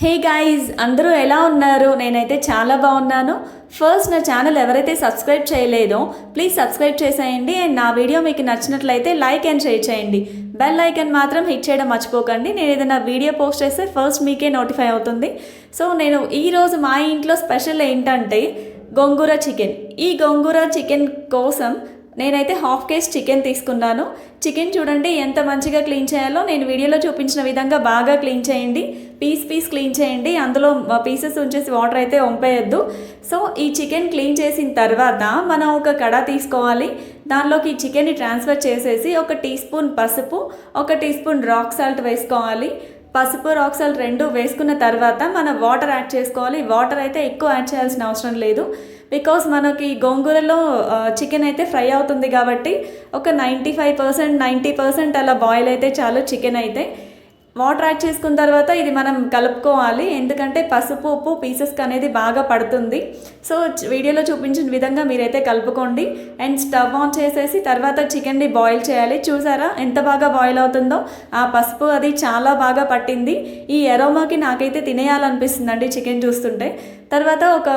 Hey guys అందరూ ఎలా ఉన్నారు? నేనైతే చాలా బాగున్నాను. ఫస్ట్ నా ఛానల్ ఎవరైతే సబ్స్క్రైబ్ చేయలేదో ప్లీజ్ సబ్స్క్రైబ్ చేసేయండి. అండ్ నా వీడియో మీకు నచ్చినట్లయితే లైక్ అండ్ షేర్ చేయండి. బెల్ ఐకన్ మాత్రం హిట్ చేయడం మర్చిపోకండి. నేను ఏదైనా వీడియో పోస్ట్ చేస్తే ఫస్ట్ మీకే నోటిఫై అవుతుంది. సో నేను ఈరోజు మా ఇంట్లో స్పెషల్ ఏంటంటే గోంగూర చికెన్ ఈ గోంగూర చికెన్ కోసం నేనైతే హాఫ్ కేజ్ చికెన్ తీసుకున్నాను. చికెన్ చూడండి ఎంత మంచిగా క్లీన్ చేయాలో నేను వీడియోలో చూపించిన విధంగా బాగా క్లీన్ చేయండి. పీస్ పీస్ క్లీన్ చేయండి. అందులో పీసెస్ ఉంచేసి వాటర్ అయితే వంపేయద్దు. సో ఈ చికెన్ క్లీన్ చేసిన తర్వాత మనం ఒక కడ తీసుకోవాలి. దానిలోకి ఈ చికెన్ని ట్రాన్స్ఫర్ చేసేసి ఒక టీ స్పూన్ పసుపు ఒక టీ స్పూన్ రాక్ సాల్ట్ వేసుకోవాలి. పసుపు రాక్ సాల్ట్ రెండు వేసుకున్న తర్వాత మనం వాటర్ యాడ్ చేసుకోవాలి. వాటర్ అయితే ఎక్కువ యాడ్ చేయాల్సిన అవసరం లేదు. బికాస్ మనకి గోంగూరలో చికెన్ అయితే ఫ్రై అవుతుంది కాబట్టి ఒక ninety five percent ninety percent అలా బాయిల్ అయితే చాలు చికెన్ అయితే. వాటర్ యాడ్ చేసుకున్న తర్వాత ఇది మనం కలుపుకోవాలి. ఎందుకంటే పసుపు ఉప్పు పీసెస్కి అనేది బాగా పడుతుంది. సో వీడియోలో చూపించిన విధంగా మీరైతే కలుపుకోండి. అండ్ స్టవ్ ఆన్ చేసేసి తర్వాత చికెన్ని బాయిల్ చేయాలి. చూసారా ఎంత బాగా బాయిల్ అవుతుందో? ఆ పసుపు అది చాలా బాగా పట్టింది. ఈ ఎరోమాకి నాకైతే తినేయాలనిపిస్తుందండి చికెన్ చూస్తుంటే. తర్వాత ఒక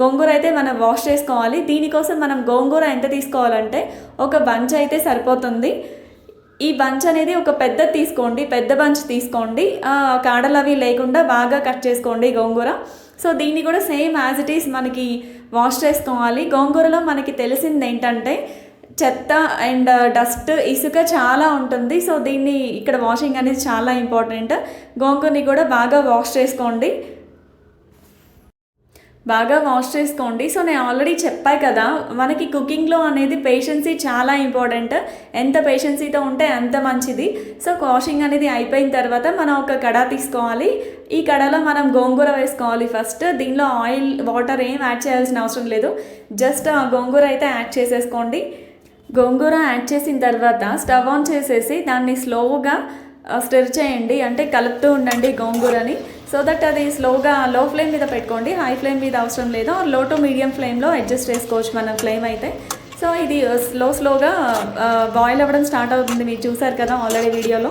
గోంగూర అయితే మనం వాష్ చేసుకోవాలి. దీనికోసం మనం గోంగూర ఎంత తీసుకోవాలంటే ఒక బంచ్ అయితే సరిపోతుంది. ఈ బంచ్ అనేది ఒక పెద్ద తీసుకోండి పెద్ద బంచ్ తీసుకోండి. కాడలవి కాడలు అవి లేకుండా బాగా కట్ చేసుకోండి గోంగూర. సో దీన్ని కూడా సేమ్ యాజ్ ఇట్ ఈస్ మనకి వాష్ చేసుకోవాలి. గోంగూరలో మనకి తెలిసింది ఏంటంటే చెత్త అండ్ డస్ట్ ఇసుక చాలా ఉంటుంది. సో దీన్ని ఇక్కడ వాషింగ్ అనేది చాలా ఇంపార్టెంట్. గోంగూరని కూడా బాగా వాష్ చేసుకోండి. బాగా వాష్ చేసుకోండి. సో నేను ఆల్రెడీ చెప్పా కదా మనకి కుకింగ్లో అనేది పేషెన్సీ చాలా ఇంపార్టెంట్. ఎంత పేషెన్సీతో ఉంటే అంత మంచిది. సో వాషింగ్ అనేది అయిపోయిన తర్వాత మనం ఒక కడ తీసుకోవాలి. ఈ కడాలో మనం గోంగూర వేసుకోవాలి ఫస్ట్. దీనిలో ఆయిల్ వాటర్ ఏం యాడ్ చేయాల్సిన అవసరం లేదు. జస్ట్ ఆ గోంగూర అయితే యాడ్ చేసేసుకోండి. గోంగూర యాడ్ చేసిన తర్వాత స్టవ్ ఆన్ చేసేసి దాన్ని స్లోగా స్టిర్ చేయండి. అంటే కలుపుతూ ఉండండి గోంగూరని. సో దట్ అది స్లోగా లో ఫ్లేమ్ మీద పెట్టుకోండి. హై ఫ్లేమ్ మీద అవసరం లేదు. లో టు మీడియం ఫ్లేమ్లో అడ్జస్ట్ చేసుకోవచ్చు మనం ఫ్లేమ్ అయితే. సో ఇది స్లో స్లోగా బాయిల్ అవ్వడం స్టార్ట్ అవుతుంది. మీరు చూసారు కదా ఆల్రెడీ వీడియోలో.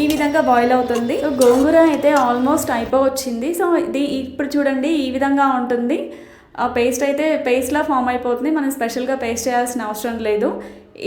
ఈ విధంగా బాయిల్ అవుతుంది. గోంగూర అయితే ఆల్మోస్ట్ అయిపోవచ్చింది. సో ఇది ఇప్పుడు చూడండి ఈ విధంగా ఉంటుంది. ఆ పేస్ట్ అయితే పేస్ట్లా ఫామ్ అయిపోతుంది. మనం స్పెషల్గా పేస్ట్ చేయాల్సిన అవసరం లేదు.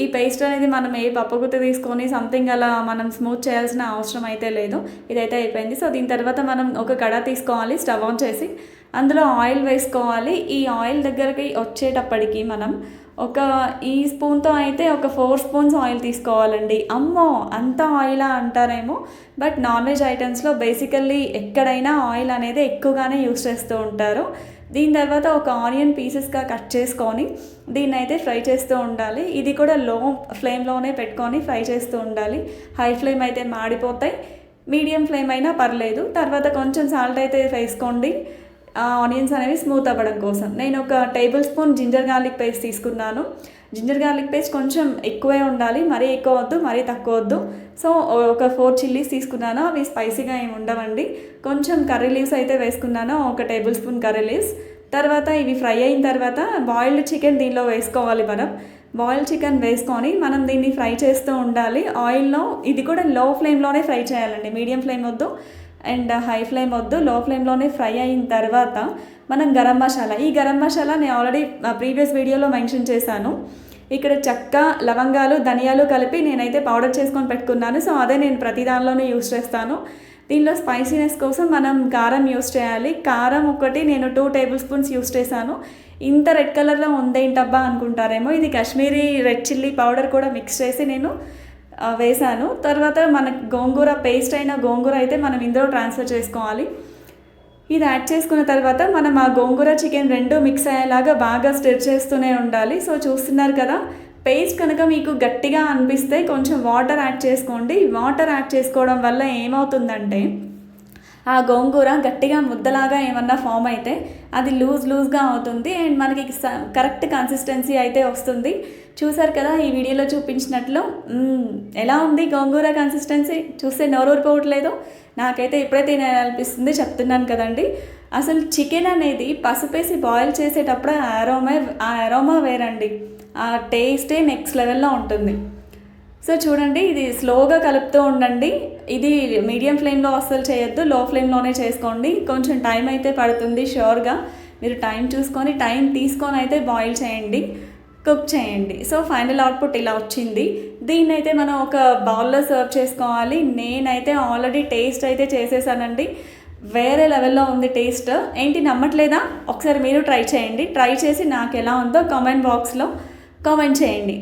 ఈ పేస్ట్ అనేది మనం ఏ పప్పగుత్త తీసుకొని సంథింగ్ అలా మనం స్మూత్ చేయాల్సిన అవసరం అయితే లేదు. ఇదైతే అయిపోయింది. సో దీని తర్వాత మనం ఒక కడ తీసుకోవాలి స్టవ్ ఆన్ చేసి అందులో ఆయిల్ వేసుకోవాలి. ఈ ఆయిల్ దగ్గరికి వచ్చేటప్పటికి మనం ఒక ఈ స్పూన్తో అయితే ఒక ఫోర్ స్పూన్స్ ఆయిల్ తీసుకోవాలండి. అమ్మో! అంత ఆయిలా అంటారేమో. బట్ నాన్ వెజ్ ఐటమ్స్లో బేసికల్లీ ఎక్కడైనా ఆయిల్ అనేది ఎక్కువగానే యూస్ చేస్తూ ఉంటారు. దీని తర్వాత ఒక ఆనియన్ పీసెస్గా కట్ చేసుకొని దీన్ని అయితే ఫ్రై చేస్తూ ఉండాలి. ఇది కూడా లో ఫ్లేమ్లోనే పెట్టుకొని ఫ్రై చేస్తూ ఉండాలి. హై ఫ్లేమ్ అయితే మాడిపోతాయి. మీడియం ఫ్లేమ్ అయినా పర్లేదు. తర్వాత కొంచెం సాల్ట్ అయితే వేసుకోండి. ఆనియన్స్ అనేవి స్మూత్ అవ్వడం కోసం. నేను ఒక tablespoon ginger garlic paste తీసుకున్నాను. జింజర్ గార్లిక్ పేస్ట్ కొంచెం ఎక్కువే ఉండాలి. మరీ ఎక్కువ వద్దు మరీ తక్కువ వద్దు. సో ఒక ఫోర్ చిల్లీస్ తీసుకున్నాను. అవి స్పైసీగా ఏమి ఉండవండి. కొంచెం కర్రీ లీవ్స్ అయితే వేసుకున్నాను ఒక టేబుల్ స్పూన్ కర్రీ లీవ్స్. తర్వాత ఇవి ఫ్రై అయిన తర్వాత బాయిల్డ్ చికెన్ దీనిలో వేసుకోవాలి మనం. బాయిల్డ్ చికెన్ వేసుకొని మనం దీన్ని ఫ్రై చేస్తూ ఉండాలి. ఆయిల్లో ఇది కూడా లో ఫ్లేమ్లోనే ఫ్రై చేయాలండి. మీడియం ఫ్లేమ్ వద్దు. అండ్ హై ఫ్లేమ్ వద్దు లో ఫ్లేమ్లోనే ఫ్రై అయిన తర్వాత మనం గరం మసాలా. ఈ గరం మసాలా నేను ఆల్రెడీ ప్రీవియస్ వీడియోలో మెన్షన్ చేశాను. ఇక్కడ చెక్క లవంగాలు ధనియాలు కలిపి నేనైతే పౌడర్ చేసుకొని పెట్టుకున్నాను. సో అదే నేను ప్రతి దానిలోనే యూస్ చేస్తాను. దీనిలో స్పైసీనెస్ కోసం మనం కారం యూస్ చేయాలి. కారం ఒకటి నేను టూ టేబుల్ స్పూన్స్ యూస్ చేశాను. ఇంత రెడ్ కలర్లో ఉందేంటబ్బా అనుకుంటారేమో. ఇది కాశ్మీరీ రెడ్ చిల్లీ పౌడర్ కూడా మిక్స్ చేసి నేను వేసాను వేశాను. తర్వాత మన గోంగూర పేస్ట్ అయిన గోంగూర అయితే మనం ఇందులో ట్రాన్స్ఫర్ చేసుకోవాలి. ఇది యాడ్ చేసుకున్న తర్వాత మనం ఆ గోంగూర చికెన్ రెండు మిక్స్ అయ్యేలాగా బాగా స్టిర్ చేస్తూనే ఉండాలి. సో చూస్తున్నారు కదా పేస్ట్ కనుక మీకు గట్టిగా అనిపిస్తే కొంచెం వాటర్ యాడ్ చేసుకోండి. వాటర్ యాడ్ చేసుకోవడం వల్ల ఏమవుతుందంటే ఆ గోంగూర గట్టిగా ముద్దలాగా ఏమన్నా ఫామ్ అయితే అది లూజ్ లూజ్గా అవుతుంది అండ్ మనకి స- కరెక్ట్ కన్సిస్టెన్సీ అయితే వస్తుంది. చూసారు కదా ఈ వీడియోలో చూపించినట్లు ఎలా ఉంది గోంగూర కన్సిస్టెన్సీ? చూస్తే నోరూరుకోవట్లేదు నాకైతే ఎప్పుడైతే నేను అనిపిస్తుంది చెప్తున్నాను కదండి. అసలు చికెన్ అనేది పసుపేసి బాయిల్ చేసేటప్పుడు ఆ అరోమా ఆ అరోమా వేరండి. ఆ టేస్టే నెక్స్ట్ లెవెల్లో ఉంటుంది. సో చూడండి ఇది స్లోగా కలుపుతూ ఉండండి. ఇది మీడియం ఫ్లేమ్లో అస్సలు చేయొద్దు లో ఫ్లేమ్లోనే చేసుకోండి. కొంచెం టైం అయితే పడుతుంది షూర్గా మీరు టైం చూసుకొని టైం తీసుకొని అయితే బాయిల్ చేయండి కుక్ చేయండి. సో ఫైనల్ అవుట్పుట్ ఇలా వచ్చింది. దీన్ని అయితే మనం ఒక బౌల్లో సర్వ్ చేసుకోవాలి. నేనైతే ఆల్రెడీ టేస్ట్ అయితే చేసేసానండి. వేరే లెవెల్లో ఉంది టేస్ట్ ఏంటి నమ్మట్లేదా? ఒకసారి మీరు ట్రై చేయండి. ట్రై చేసి నాకు ఎలా ఉందో కామెంట్ బాక్స్లో కామెంట్ చేయండి.